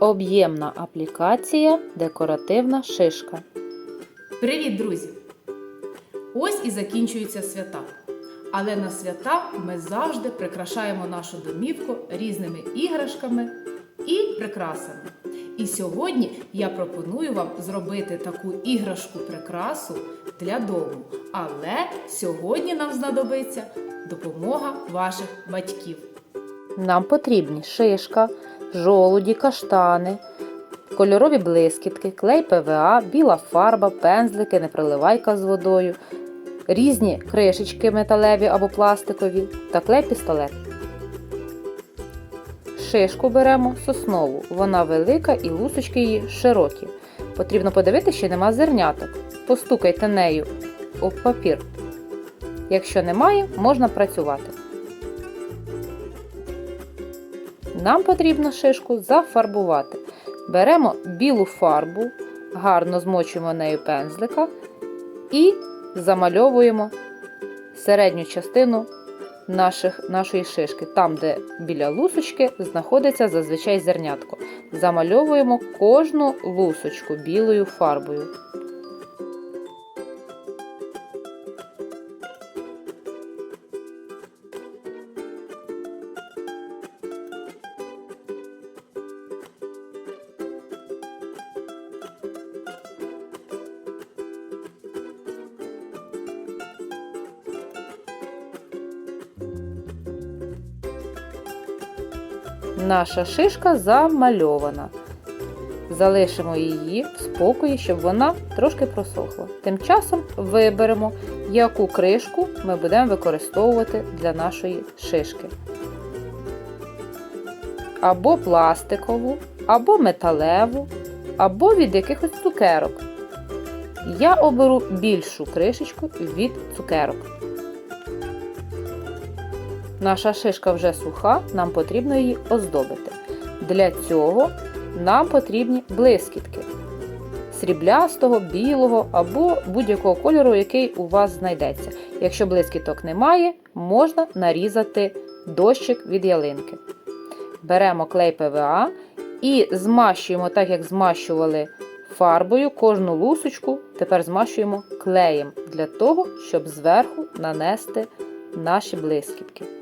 Об'ємна аплікація декоративна шишка. Привіт, друзі! Ось і закінчуються свята. Але на свята ми завжди прикрашаємо нашу домівку різними іграшками і прикрасами. І сьогодні я пропоную вам зробити таку іграшку-прикрасу для дому. Але сьогодні нам знадобиться допомога ваших батьків. Нам потрібні шишка, жолуді, каштани, кольорові блискітки, клей ПВА, біла фарба, пензлики, непроливайка з водою, різні кришечки металеві або пластикові та клей-пістолет. Шишку беремо соснову, вона велика і лусочки її широкі. Потрібно подивитися, чи нема зерняток. Постукайте нею об папір. Якщо немає, можна працювати. Нам потрібно шишку зафарбувати. Беремо білу фарбу, гарно змочуємо нею пензлика і замальовуємо середню частину наших, нашої шишки. Там, де біля лусочки, знаходиться зазвичай зернятко. Замальовуємо кожну лусочку білою фарбою. Наша шишка замальована. Залишимо її в спокої, щоб вона трошки просохла. Тим часом виберемо, яку кришку ми будемо використовувати для нашої шишки. Або пластикову, або металеву, або від якихось цукерок. Я оберу більшу кришечку від цукерок. Наша шишка вже суха, нам потрібно її оздобити. Для цього нам потрібні блискітки сріблястого, білого або будь-якого кольору, який у вас знайдеться. Якщо блискіток немає, можна нарізати дощик від ялинки. Беремо клей ПВА і змащуємо, так як змащували фарбою, кожну лусочку, тепер змащуємо клеєм для того, щоб зверху нанести наші блискітки.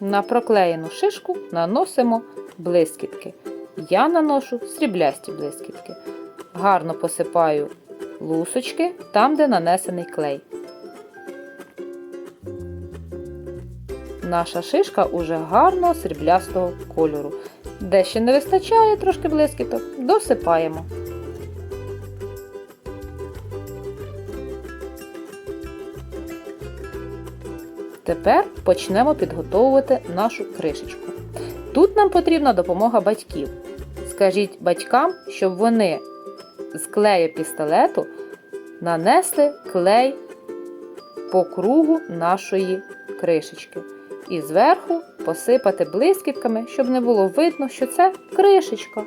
На проклеєну шишку наносимо блискітки. Я наношу сріблясті блискітки. Гарно посипаю лусочки там, де нанесений клей. Наша шишка уже гарного сріблястого кольору. Де ще не вистачає трошки блискіток, досипаємо. Тепер почнемо підготовувати нашу кришечку. Тут нам потрібна допомога батьків. Скажіть батькам, щоб вони з клею пістолету нанесли клей по кругу нашої кришечки. І зверху посипати блискітками, щоб не було видно, що це кришечка.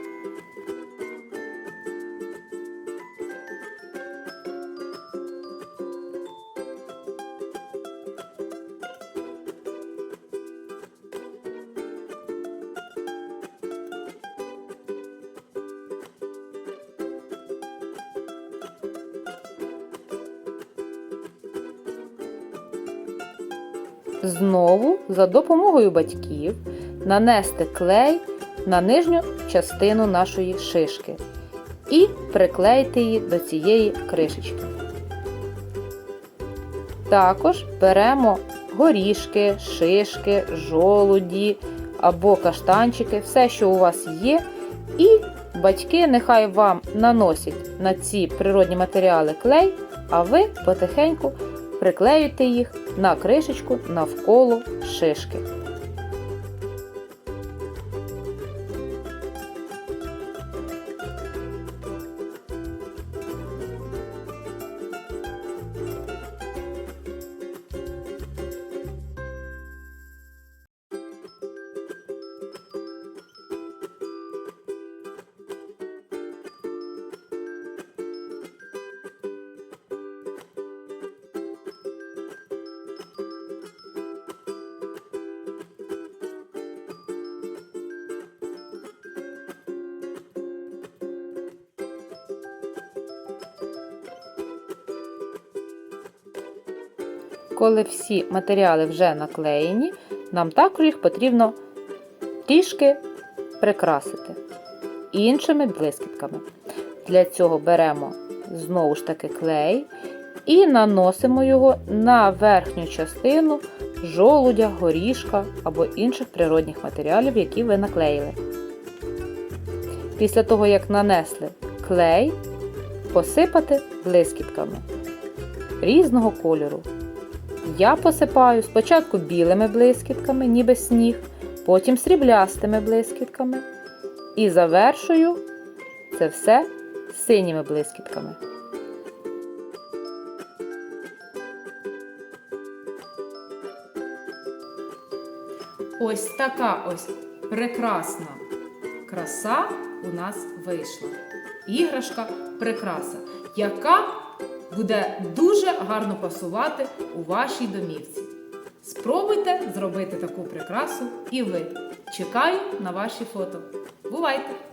Знову за допомогою батьків нанести клей на нижню частину нашої шишки і приклеїти її до цієї кришечки. Також беремо горішки, шишки, жолуді або каштанчики, все, що у вас є, і батьки нехай вам наносять на ці природні матеріали клей, а ви потихеньку приклеюйте їх на кришечку навколо шишки. Коли всі матеріали вже наклеєні, нам також їх потрібно трішки прикрасити іншими блискітками. Для цього беремо знову ж таки клей і наносимо його на верхню частину жолудя, горішка або інших природних матеріалів, які ви наклеїли. Після того, як нанесли клей, посипати блискітками різного кольору. Я посипаю спочатку білими блискітками, ніби сніг, потім сріблястими блискітками і завершую це все синіми блискітками. Ось така ось прекрасна краса у нас вийшла. Іграшка прикраса, яка буде дуже гарно пасувати у вашій домівці. Спробуйте зробити таку прикрасу і ви. Чекаю на ваші фото. Бувайте!